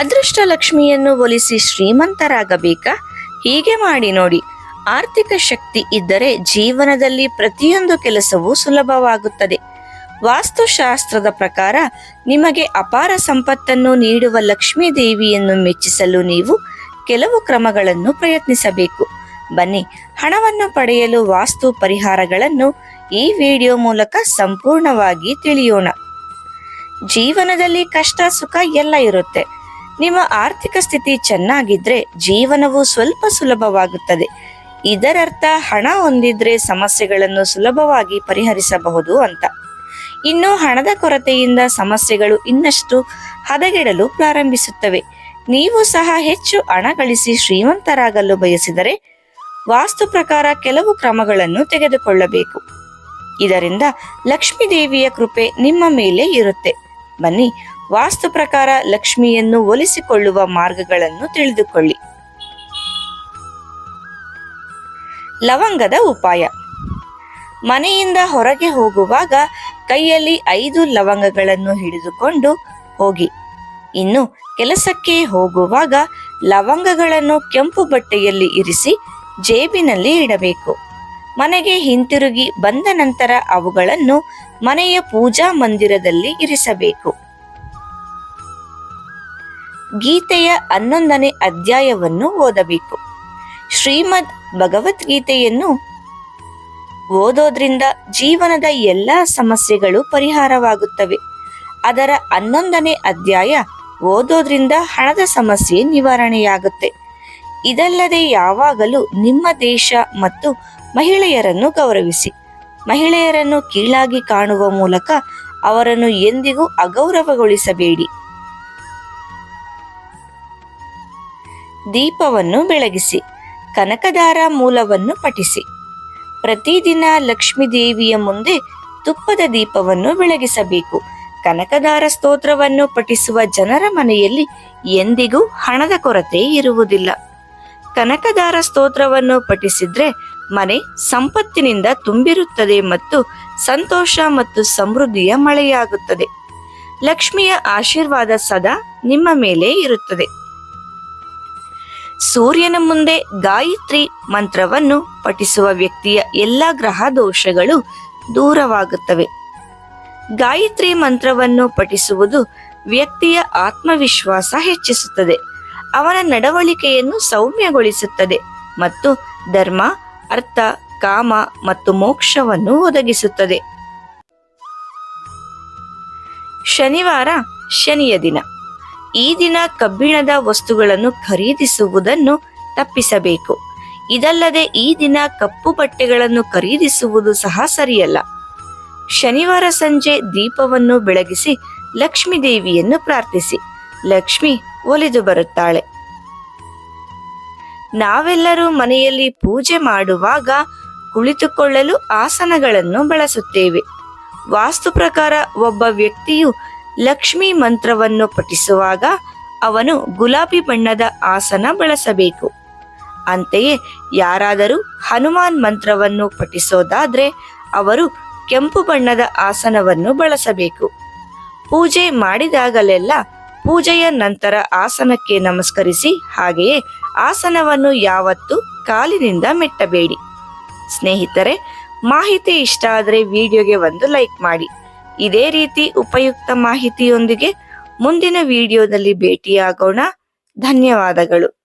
ಅದೃಷ್ಟ ಲಕ್ಷ್ಮಿಯನ್ನು ಒಲಿಸಿ ಶ್ರೀಮಂತರಾಗಬೇಕಾ? ಹೀಗೆ ಮಾಡಿ ನೋಡಿ. ಆರ್ಥಿಕ ಶಕ್ತಿ ಇದ್ದರೆ ಜೀವನದಲ್ಲಿ ಪ್ರತಿಯೊಂದು ಕೆಲಸವೂ ಸುಲಭವಾಗುತ್ತದೆ. ವಾಸ್ತುಶಾಸ್ತ್ರದ ಪ್ರಕಾರ ನಿಮಗೆ ಅಪಾರ ಸಂಪತ್ತನ್ನು ನೀಡುವ ಲಕ್ಷ್ಮೀ ದೇವಿಯನ್ನು ಮೆಚ್ಚಿಸಲು ನೀವು ಕೆಲವು ಕ್ರಮಗಳನ್ನು ಪ್ರಯತ್ನಿಸಬೇಕು. ಬನ್ನಿ, ಹಣವನ್ನು ಪಡೆಯಲು ವಾಸ್ತು ಪರಿಹಾರಗಳನ್ನು ಈ ವಿಡಿಯೋ ಮೂಲಕ ಸಂಪೂರ್ಣವಾಗಿ ತಿಳಿಯೋಣ. ಜೀವನದಲ್ಲಿ ಕಷ್ಟ ಸುಖ ಎಲ್ಲ ಇರುತ್ತೆ. ನಿಮ್ಮ ಆರ್ಥಿಕ ಸ್ಥಿತಿ ಚೆನ್ನಾಗಿದ್ರೆ ಜೀವನವು ಸ್ವಲ್ಪ ಸುಲಭವಾಗುತ್ತದೆ. ಇದರರ್ಥ ಹಣ ಹೊಂದಿದ್ರೆ ಸಮಸ್ಯೆಗಳನ್ನು ಸುಲಭವಾಗಿ ಪರಿಹರಿಸಬಹುದು ಅಂತ. ಇನ್ನು ಹಣದ ಕೊರತೆಯಿಂದ ಸಮಸ್ಯೆಗಳು ಇನ್ನಷ್ಟು ಹದಗೆಡಲು ಪ್ರಾರಂಭಿಸುತ್ತವೆ. ನೀವು ಸಹ ಹೆಚ್ಚು ಹಣ ಗಳಿಸಿ ಶ್ರೀಮಂತರಾಗಲು ಬಯಸಿದರೆ ವಾಸ್ತು ಪ್ರಕಾರ ಕೆಲವು ಕ್ರಮಗಳನ್ನು ತೆಗೆದುಕೊಳ್ಳಬೇಕು. ಇದರಿಂದ ಲಕ್ಷ್ಮೀ ದೇವಿಯ ಕೃಪೆ ನಿಮ್ಮ ಮೇಲೆ ಇರುತ್ತೆ. ಬನ್ನಿ ವಾಸ್ತು ಪ್ರಕಾರ ಲಕ್ಷ್ಮಿಯನ್ನು ಒಲಿಸಿಕೊಳ್ಳುವ ಮಾರ್ಗಗಳನ್ನು ತಿಳಿದುಕೊಳ್ಳಿ. ಲವಂಗದ ಉಪಾಯ. ಮನೆಯಿಂದ ಹೊರಗೆ ಹೋಗುವಾಗ ಕೈಯಲ್ಲಿ ಐದು ಲವಂಗಗಳನ್ನು ಹಿಡಿದುಕೊಂಡು ಹೋಗಿ. ಇನ್ನು ಕೆಲಸಕ್ಕೆ ಹೋಗುವಾಗ ಲವಂಗಗಳನ್ನು ಕೆಂಪು ಬಟ್ಟೆಯಲ್ಲಿ ಇರಿಸಿ ಜೇಬಿನಲ್ಲಿ ಇಡಬೇಕು. ಮನೆಗೆ ಹಿಂತಿರುಗಿ ಬಂದ ನಂತರ ಅವುಗಳನ್ನು ಮನೆಯ ಪೂಜಾ ಮಂದಿರದಲ್ಲಿ ಇರಿಸಬೇಕು. ಗೀತೆಯ ಹನ್ನೊಂದನೇ ಅಧ್ಯಾಯವನ್ನು ಓದಬೇಕು. ಶ್ರೀಮದ್ ಭಗವದ್ಗೀತೆಯನ್ನು ಓದೋದ್ರಿಂದ ಜೀವನದ ಎಲ್ಲ ಸಮಸ್ಯೆಗಳು ಪರಿಹಾರವಾಗುತ್ತವೆ. ಅದರ ಹನ್ನೊಂದನೇ ಅಧ್ಯಾಯ ಓದೋದ್ರಿಂದ ಹಣದ ಸಮಸ್ಯೆ ನಿವಾರಣೆಯಾಗುತ್ತೆ. ಇದಲ್ಲದೆ ಯಾವಾಗಲೂ ನಿಮ್ಮ ದೇಶ ಮತ್ತು ಮಹಿಳೆಯರನ್ನು ಗೌರವಿಸಿ. ಮಹಿಳೆಯರನ್ನು ಕೀಳಾಗಿ ಕಾಣುವ ಮೂಲಕ ಅವರನ್ನು ಎಂದಿಗೂ ಅಗೌರವಗೊಳಿಸಬೇಡಿ. ದೀಪವನ್ನು ಬೆಳಗಿಸಿ, ಕನಕದಾರ ಮೂಲವನ್ನು ಪಠಿಸಿ. ಪ್ರತಿದಿನ ಲಕ್ಷ್ಮೀ ದೇವಿಯ ಮುಂದೆ ತುಪ್ಪದ ದೀಪವನ್ನು ಬೆಳಗಿಸಬೇಕು. ಕನಕದಾರ ಸ್ತೋತ್ರವನ್ನು ಪಠಿಸುವ ಜನರ ಮನೆಯಲ್ಲಿ ಎಂದಿಗೂ ಹಣದ ಕೊರತೆ ಇರುವುದಿಲ್ಲ. ಕನಕದಾರ ಸ್ತೋತ್ರವನ್ನು ಪಠಿಸಿದ್ರೆ ಮನೆ ಸಂಪತ್ತಿನಿಂದ ತುಂಬಿರುತ್ತದೆ ಮತ್ತು ಸಂತೋಷ ಮತ್ತು ಸಮೃದ್ಧಿಯ ಮಳೆಯಾಗುತ್ತದೆ. ಲಕ್ಷ್ಮಿಯ ಆಶೀರ್ವಾದ ಸದಾ ನಿಮ್ಮ ಮೇಲೆ ಇರುತ್ತದೆ. ಸೂರ್ಯನ ಮುಂದೆ ಗಾಯತ್ರಿ ಮಂತ್ರವನ್ನು ಪಠಿಸುವ ವ್ಯಕ್ತಿಯ ಎಲ್ಲ ಗ್ರಹ ದೋಷಗಳು ದೂರವಾಗುತ್ತವೆ. ಗಾಯತ್ರಿ ಮಂತ್ರವನ್ನು ಪಠಿಸುವುದು ವ್ಯಕ್ತಿಯ ಆತ್ಮವಿಶ್ವಾಸ ಹೆಚ್ಚಿಸುತ್ತದೆ. ಅವನ ನಡವಳಿಕೆಯನ್ನು ಸೌಮ್ಯಗೊಳಿಸುತ್ತದೆ ಮತ್ತು ಧರ್ಮ, ಅರ್ಥ, ಕಾಮ ಮತ್ತು ಮೋಕ್ಷವನ್ನು ಒದಗಿಸುತ್ತದೆ. ಶನಿವಾರ ಶನಿಯ ದಿನ. ಈ ದಿನ ಕಬ್ಬಿಣದ ವಸ್ತುಗಳನ್ನು ಖರೀದಿಸುವುದನ್ನು ತಪ್ಪಿಸಬೇಕು. ಇದಲ್ಲದೆ ಈ ದಿನ ಕಪ್ಪು ಬಟ್ಟೆಗಳನ್ನು ಖರೀದಿಸುವುದು ಸಹ ಸರಿಯಲ್ಲ. ಶನಿವಾರ ಸಂಜೆ ದೀಪವನ್ನು ಬೆಳಗಿಸಿ ಲಕ್ಷ್ಮೀ ದೇವಿಯನ್ನು ಪ್ರಾರ್ಥಿಸಿ. ಲಕ್ಷ್ಮಿ ಒಲಿದು ಬರುತ್ತಾಳೆ. ನಾವೆಲ್ಲರೂ ಮನೆಯಲ್ಲಿ ಪೂಜೆ ಮಾಡುವಾಗ ಕುಳಿತುಕೊಳ್ಳಲು ಆಸನಗಳನ್ನು ಬಳಸುತ್ತೇವೆ. ವಾಸ್ತು ಪ್ರಕಾರ ಒಬ್ಬ ವ್ಯಕ್ತಿಯು ಲಕ್ಷ್ಮೀ ಮಂತ್ರವನ್ನು ಪಠಿಸುವಾಗ ಅವನು ಗುಲಾಬಿ ಬಣ್ಣದ ಆಸನ ಬಳಸಬೇಕು. ಅಂತೆಯೇ ಯಾರಾದರೂ ಹನುಮಾನ್ ಮಂತ್ರವನ್ನು ಪಠಿಸೋದಾದ್ರೆ ಅವರು ಕೆಂಪು ಬಣ್ಣದ ಆಸನವನ್ನು ಬಳಸಬೇಕು. ಪೂಜೆ ಮಾಡಿದಾಗಲೆಲ್ಲ ಪೂಜೆಯ ನಂತರ ಆಸನಕ್ಕೆ ನಮಸ್ಕರಿಸಿ ಹಾಗೆಯೇ ಆಸನವನ್ನು ಯಾವತ್ತೂ ಕಾಲಿನಿಂದ ಮೆಟ್ಟಬೇಡಿ. ಸ್ನೇಹಿತರೆ, ಮಾಹಿತಿ ಇಷ್ಟ ಆದರೆ ವಿಡಿಯೋಗೆ ಒಂದು ಲೈಕ್ ಮಾಡಿ. ಇದೇ ರೀತಿ ಉಪಯುಕ್ತ ಮಾಹಿತಿಯೊಂದಿಗೆ ಮುಂದಿನ ವಿಡಿಯೋದಲ್ಲಿ ಭೇಟಿಯಾಗೋಣ. ಧನ್ಯವಾದಗಳು.